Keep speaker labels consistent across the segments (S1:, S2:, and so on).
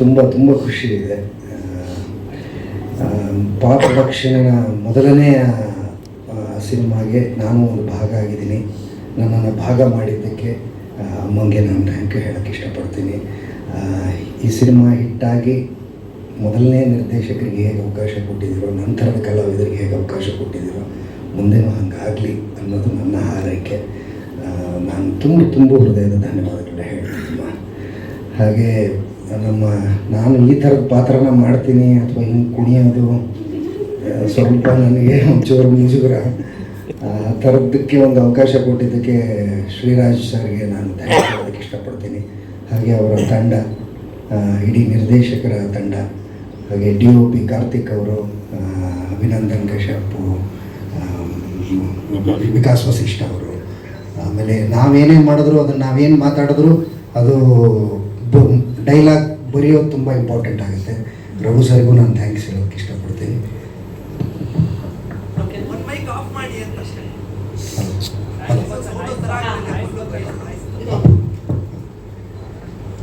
S1: ತುಂಬ ತುಂಬ ಖುಷಿ ಇದೆ. ಪಾಪ ಪ್ರೊಡಕ್ಷನ್ನ ಮೊದಲನೆಯ ಸಿನಿಮಾಗೆ ನಾನು ಒಂದು ಭಾಗ ಆಗಿದ್ದೀನಿ. ನನ್ನನ್ನು ಭಾಗ ಮಾಡಿದ್ದಕ್ಕೆ ಅಮ್ಮಂಗೆ ನಾನು ಥ್ಯಾಂಕ್ ಯು ಹೇಳೋಕ್ಕೆ ಇಷ್ಟಪಡ್ತೀನಿ. ಈ ಸಿನಿಮಾ ಹಿಟ್ಟಾಗಿ ಮೊದಲನೇ ನಿರ್ದೇಶಕರಿಗೆ ಹೇಗೆ ಅವಕಾಶ ಕೊಟ್ಟಿದ್ದೀರೋ, ನಂತರದ ಕಲಾವಿದರಿಗೆ ಹೇಗೆ ಅವಕಾಶ ಕೊಟ್ಟಿದ್ದೀರೋ ಮುಂದೆನೂ ಹಂಗಾಗಲಿ ಅನ್ನೋದು ನನ್ನ ಹಾರೈಕೆ. ನಾನು ತುಂಬ ತುಂಬ ಹೃದಯದ ಧನ್ಯವಾದಗಳನ್ನ ಹೇಳ್ತೀನಿ ಹಾಗೆ ನಮ್ಮ, ನಾನು ಈ ಥರದ ಪಾತ್ರನ ಮಾಡ್ತೀನಿ ಅಥವಾ ಹಿಂಗೆ ಕುಣಿಯೋದು ಸ್ವಲ್ಪ ನನಗೆ ಒಂಚೂರು ಮುಜುಗರ. ಆ, ಥರದ್ದಕ್ಕೆ ಒಂದು ಅವಕಾಶ ಕೊಟ್ಟಿದ್ದಕ್ಕೆ ಶ್ರೀರಾಜ್ ಸರ್ಗೆ ನಾನು ಧನ್ಯವಾದ ಮಾಡೋದಕ್ಕೆ ಇಷ್ಟಪಡ್ತೀನಿ. ಹಾಗೆ ಅವರ ತಂಡ ಇಡೀ ನಿರ್ದೇಶಕರ ತಂಡ, ಹಾಗೆ ಡಿ ಒ ಪಿ ಕಾರ್ತಿಕ್ ಅವರು ಅಭಿನಂದನ್ ಕಶ್ಯಪ್ ವಿಕಾಸ್ ವಸಿಷ್ಠ ಅವರು. ಆಮೇಲೆ ನಾವೇನೇ ಮಾಡಿದ್ರು ಅದನ್ನು ನಾವೇನು ಮಾತಾಡಿದ್ರು ಅದು ಡೈಲಾಗ್ ಬರೆಯೋದು ತುಂಬ ಇಂಪಾರ್ಟೆಂಟ್ ಆಗುತ್ತೆ. ರಘು ಸರ್ಗೂ ನಾನು ಥ್ಯಾಂಕ್ಸ್ ಹೇಳೋಕ್ಕೆ ಇಷ್ಟಪಡ್ತೀನಿ.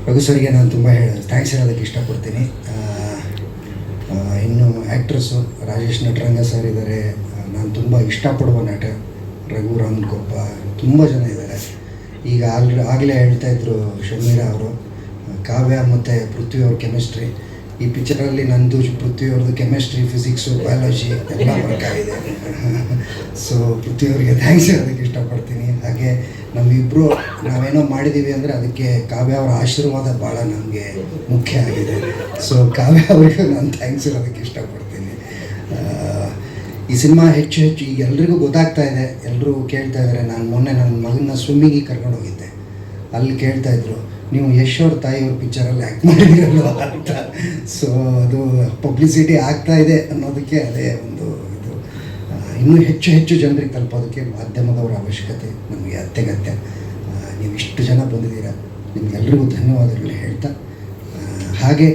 S1: ರಘು ಸರ್ಗೆ ನಾನು ತುಂಬ ಹೇಳ ಥ್ಯಾಂಕ್ಸ್ ಹೇಳೋದಕ್ಕೆ ಇಷ್ಟಪಡ್ತೀನಿ. ಇನ್ನು ಆ್ಯಕ್ಟ್ರಸ್ಸು ರಾಜೇಶ್ ನಟರಂಗ ಸರ್ ಇದ್ದಾರೆ ನಾನು ತುಂಬ ಇಷ್ಟಪಡುವ ನಟ ರಘು ರಾಮನ್ಕೊಪ್ಪ ತುಂಬ ಜನ ಇದ್ದಾರೆ ಈಗ ಆಲ್ರೆ ಆಗಲೇ ಹೇಳ್ತಾ ಇದ್ರು ಶಮೀರ ಅವರು. ಕಾವ್ಯ ಮತ್ತು ಪೃಥ್ವಿ ಅವ್ರ ಕೆಮಿಸ್ಟ್ರಿ ಈ ಪಿಕ್ಚರಲ್ಲಿ ನಂದು ಪೃಥ್ವಿಯವ್ರದ್ದು ಕೆಮಿಸ್ಟ್ರಿ ಫಿಸಿಕ್ಸು ಬಯಾಲಜಿ ಎಲ್ಲ ವರ್ಕ್ ಆಗಿದೆ. ಸೊ ಪೃಥ್ವಿ ಅವರಿಗೆ ಥ್ಯಾಂಕ್ಸ್ ಹೇಳೋದಕ್ಕೆ ಇಷ್ಟಪಡ್ತೀನಿ. ಹಾಗೆ ನಮ್ಮಿಬ್ಬರು ನಾವೇನೋ ಮಾಡಿದ್ದೀವಿ ಅಂದರೆ ಅದಕ್ಕೆ ಕಾವ್ಯ ಅವರ ಆಶೀರ್ವಾದ ಭಾಳ ನಮಗೆ ಮುಖ್ಯ ಆಗಿದೆ. ಸೊ ಕಾವ್ಯ ಅವರಿಗೆ ನಾನು ಥ್ಯಾಂಕ್ಸ್ ಹೇಳೋದಕ್ಕೆ ಇಷ್ಟಪಡ್ತೀನಿ. ಈ ಸಿನಿಮಾ ಹೆಚ್ಚು ಹೆಚ್ಚು ಈಗ ಎಲ್ರಿಗೂ ಗೊತ್ತಾಗ್ತಾ ಇದೆ. ಎಲ್ಲರೂ ಕೇಳ್ತಾ ಇದ್ದಾರೆ ನಾನು ಮೊನ್ನೆ ನನ್ನ ಮಗನ ಸ್ವಿಮ್ಮಿಂಗಿಗೆ ಕರ್ಕೊಂಡು ಹೋಗಿದ್ದೆ. ಅಲ್ಲಿ ಕೇಳ್ತಾ ಇದ್ರು ನೀವು ಯಶ್ ಅವ್ರ ತಾಯಿಯವ್ರ ಪಿಕ್ಚರಲ್ಲಿ ಆ್ಯಕ್ಟ್ ಮಾಡಿದಿರಲ್ವ ಅಂತ. ಸೊ ಅದು ಪಬ್ಲಿಸಿಟಿ ಆಗ್ತಾ ಇದೆ ಅನ್ನೋದಕ್ಕೆ ಅದೇ ಒಂದು ಇದು. ಇನ್ನೂ ಹೆಚ್ಚು ಹೆಚ್ಚು ಜನರಿಗೆ ತಲುಪೋದಕ್ಕೆ ಮಾಧ್ಯಮದವರ ಅವಶ್ಯಕತೆ ನಮಗೆ ಅತ್ಯಗತ್ಯ. ನೀವು ಇಷ್ಟು ಜನ ಬಂದಿದ್ದೀರಾ ನಿಮಗೆಲ್ರಿಗೂ ಧನ್ಯವಾದಗಳು ಹೇಳ್ತಾ. ಹಾಗೆ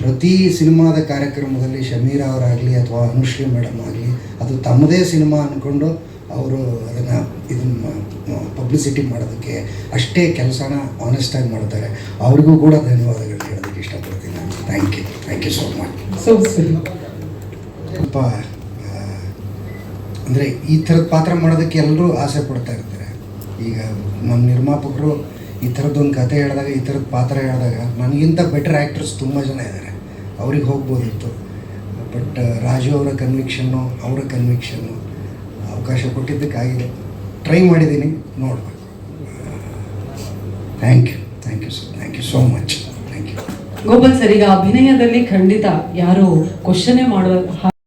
S1: ಪ್ರತಿ ಸಿನಿಮಾದ ಕಾರ್ಯಕ್ರಮದಲ್ಲಿ ಶಮೀರ ಅವರಾಗಲಿ ಅಥವಾ ಅನುಶ್ರೀ ಮೇಡಮ್ ಆಗಲಿ, ಅದು ತಮ್ಮದೇ ಸಿನಿಮಾ ಅಂದ್ಕೊಂಡು ಅವರು ಅದನ್ನು ಇದನ್ನು ಪಬ್ಲಿಸಿಟಿ ಮಾಡೋದಕ್ಕೆ ಅಷ್ಟೇ ಕೆಲಸನ ಆನೆಸ್ಟಾಗಿ ಮಾಡ್ತಾರೆ. ಅವ್ರಿಗೂ ಕೂಡ ಧನ್ಯವಾದಗಳು ಹೇಳೋದಕ್ಕೆ ಇಷ್ಟಪಡ್ತೀನಿ ನಾನು. Thank you thank you so much ಸ್ವಲ್ಪ ಅಂದರೆ ಈ ಥರದ ಪಾತ್ರ ಮಾಡೋದಕ್ಕೆ ಎಲ್ಲರೂ ಆಸೆ ಪಡ್ತಾ ಇರ್ತಾರೆ. ಈಗ ನಮ್ಮ ನಿರ್ಮಾಪಕರು ಈ ಥರದ್ದೊಂದು ಕತೆ ಹೇಳಿದಾಗ ಈ ಥರದ ಪಾತ್ರ ಹೇಳಿದಾಗ ನನಗಿಂತ ಬೆಟರ್ ಆ್ಯಕ್ಟರ್ಸ್ ತುಂಬ ಜನ ಇದ್ದಾರೆ. ಅವ್ರಿಗೆ ಹೋಗ್ಬೋದಿತ್ತು. ಬಟ್ ರಾಜು ಅವರ ಕನ್ವಿಕ್ಷನ್ನು ಅವರ ಕನ್ವಿಕ್ಷನ್ನು ಅವಕಾಶ ಕೊಟ್ಟಿದ್ದಕ್ಕಾಗಿದೆ. ಟ್ರೈ ಮಾಡಿದ್ದೀನಿ, ನೋಡಬೇಕು. Thank you thank you sir thank you so much thank you
S2: Gopal sir, ಈಗ ಅಭಿನಯದಲ್ಲಿ ಖಂಡಿತ ಯಾರು ಕ್ವಶನೇ ಮಾಡುವ